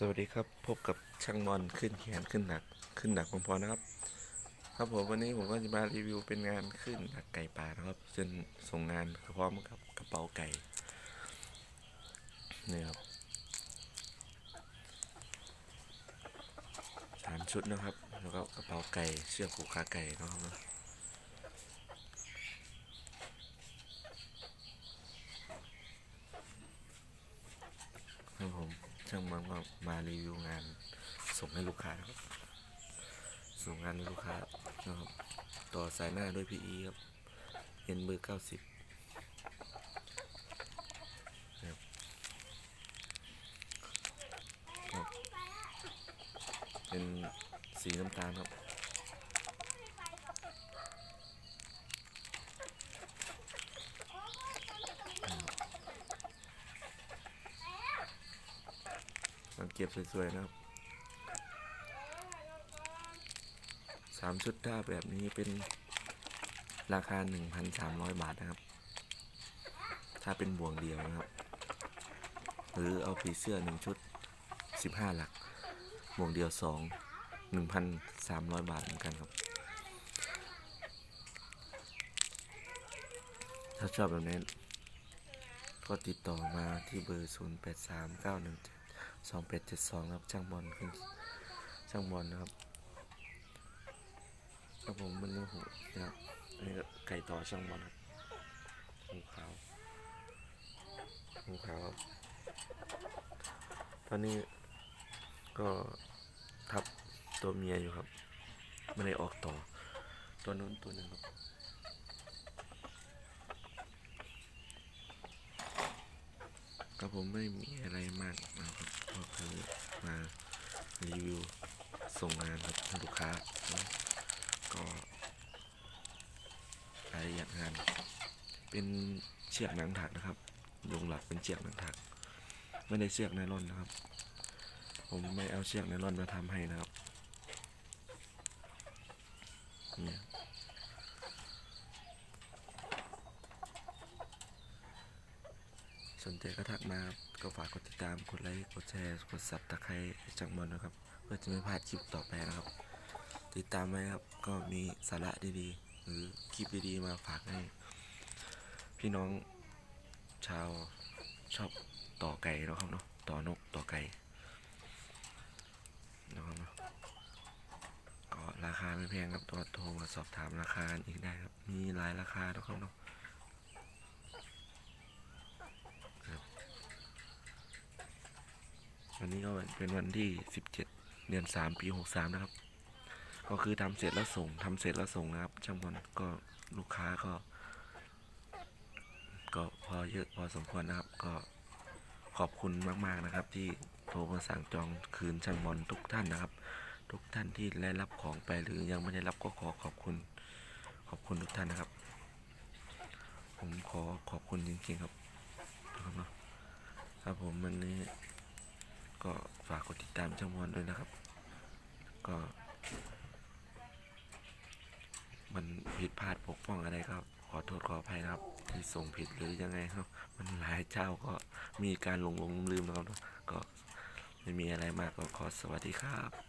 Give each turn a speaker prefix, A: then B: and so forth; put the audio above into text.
A: สวัสดีครับพบกับช่างมอนขึ้นแขนขึ้นหนักขึ้นหนักพอๆนะครับ ครับผมวันนี้ผมก็จะมารีวิวเป็นงานขึ้นหนักไก่ป่านะครับซึ่งส่งงานพร้อมกับกระเป๋าไก่นี่ครับสามชุดนะครับ แล้วก็กระเป๋าไก่เชือกผูกขาไก่นะครับผม ช่างมันก็มารีวิวงานส่งให้ลูกค้าครับ ส่งงานให้ลูกค้านะครับต่อสายหน้าด้วยพีอีครับเอ็นเบอร์เก้าสิบครับครับเป็นสีน้ำตาลครับ สัง เก็บสวยๆนะครับสามชุดท่าแบบนี้เป็นราคา 1,300 บาทนะครับ ถ้าเป็นบ่วงเดียวนะครับ หรือเอาผีเสื้อหนึ่งชุด 15 หลัก บ่วงเดียว 2 1,300 บาทเหมือนกันครับ ถ้าชอบแบบนี้ก็ติดต่อมาที่เบอร์ 083917 2872ครับช่างบอลขึ้นช่างบอลนะครับครับผมมันนี่หูนะครับอันนี้ไก่ต่อช่างบอลครับหูขาวหูขาวครับตอนนี้ก็ทับตัวเมียอยู่ครับไม่ได้ออกต่อตัวนู้นตัวนึงครับ ครับผมไม่มีอะไรมากนะครับก็คือมารีวิวส่งงานครับให้ลูกค้านะก็รายละเอียดงาน เป็นเชือกหนังถักนะครับยงหลักเป็นเชือกหนังถัก ไม่ได้เชือกไนล่อนนะครับ ผมไม่เอาเชือกไนล่อนมาทำให้นะครับเนี่ย นใจก็ทักมาก็ฝากกดติดตามกดไลค์กดแชร์กดซับตะไคร้จังมอนนะครับ เพื่อจะไม่พลาดคลิปต่อไปนะครับ ติดตามไว้ครับก็มีสาระดีๆ หรือคลิปดีๆมาฝากให้ พี่น้องชาวชอบต่อไก่เนาะครับเนาะต่อนกต่อไก่นะครับเนาะก็ราคาไม่แพงครับตัวโทรมาสอบถามราคากันอีกได้ครับ มีหลายราคาเนาะครับเนาะครับ วันนี้ก็เป็นวันที่17เดือน3ปี63นะครับ ก็คือทำเสร็จแล้วส่งทำเสร็จแล้วส่งนะครับช่างบอลก็ลูกค้าก็ ก็พอเยอะพอสมควรนะครับ ก็ขอบคุณมาก ๆนะครับ ที่โทรมาสั่งจองคืนช่างบอลทุกท่านนะครับ ทุกท่านที่ได้รับของไปหรือยังไม่ได้รับก็ขอขอบคุณ ขอบคุณทุกท่านนะครับ ผมขอขอบคุณจริงๆครับนะครับเนาะครับผมวันนี้ ก็ฝากกดติดตามช่องมอนด้วยนะครับ ก็ มันผิดพลาดปกป้องอะไรครับ ขอโทษขออภัยนะครับ ที่ส่งผิดหรือยังไงครับ มันหลายเจ้าก็มีการหลงหลงลืมนะครับเนอะก็ไม่มีอะไรมากก็ขอสวัสดีครับ